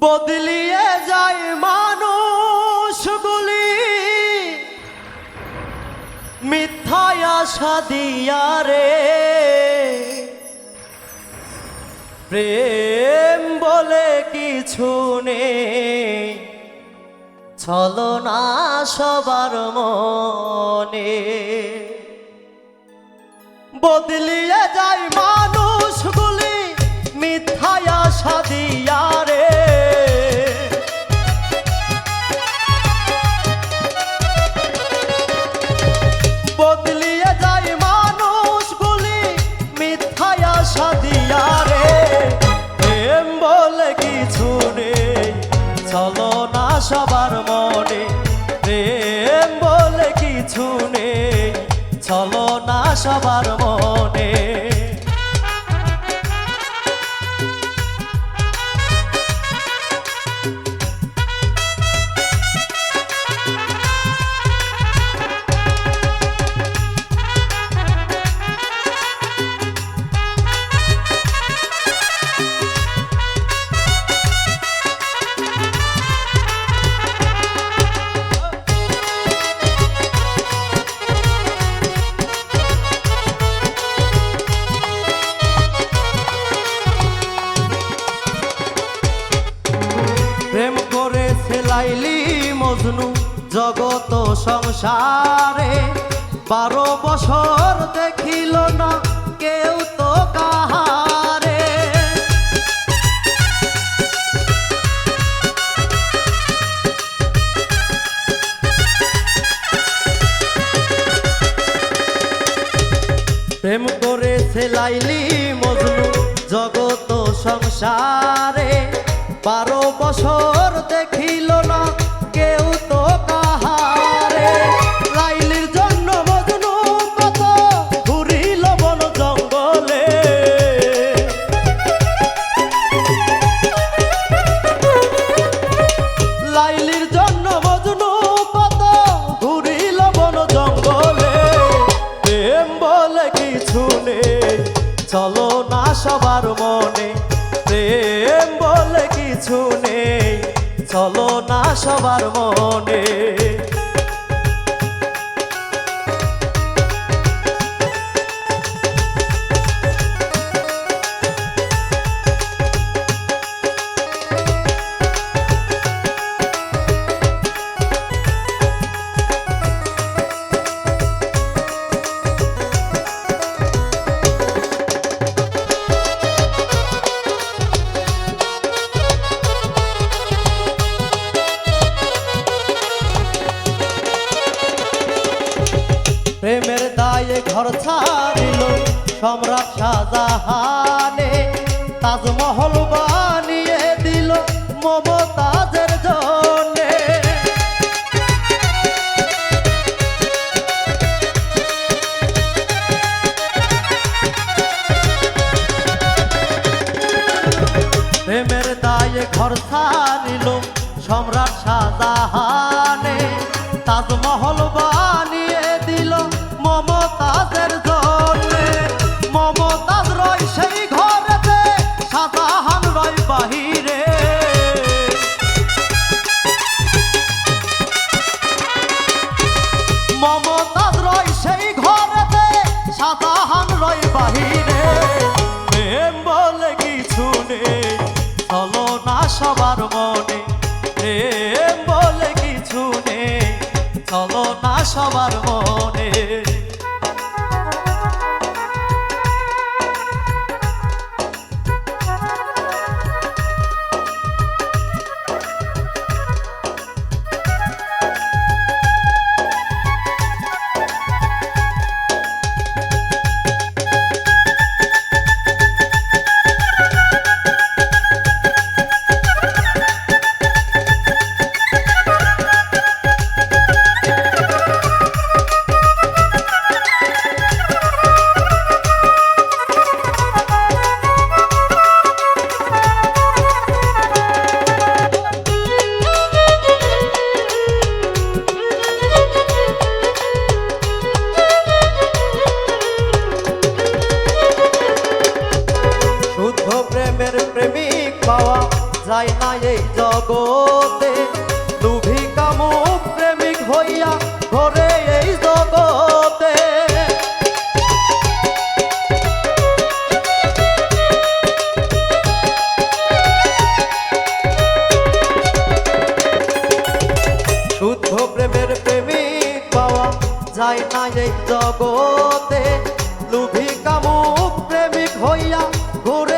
বদলিয়ে যায় মানুষগুলি। মিথ্যায় আশা দিয়া রে। প্রেম বলে কিছু নেই। চলো না সবার মনে। বদলিয়ে যায় মানুষগুলি কিছু নেই চলো না সবার মনে। ফেলাইলি মজনু জগত সংসারে। বারো বছর দেখিল না কেউ তো কাহারে। প্রেম করে ফেলাইলি মজনু জগত সংসারে। বারো বছর দেখিল না কেউ তো কাহারে। লাইলির জন্য মজনু কত ঘুরিল বন জঙ্গলে। লাইলির জন্য মজনু কত ঘুরিল বন জঙ্গলে। প্রেম বলে কিছু নেই, চলো না সবার মনে কিছু নেই চলো না সবার মনে। ঘর ছাড়িল সম্রাট শাহজাহানে। তাজমহল বানিয়ে দিল মমতাজের জন্যে। প্রেমের দায়ে ঘর ছাড়িল সম্রাট শাহজাহানে। সবার মনে। জগতে। লুভি কামুক প্রেমিক হইয়া ঘরে এই জগতে। শুদ্ধ প্রেমের প্রেমিক পাওয়া যায় না এই জগতে। লুভি কামুক প্রেমিক হইয়া ঘুরে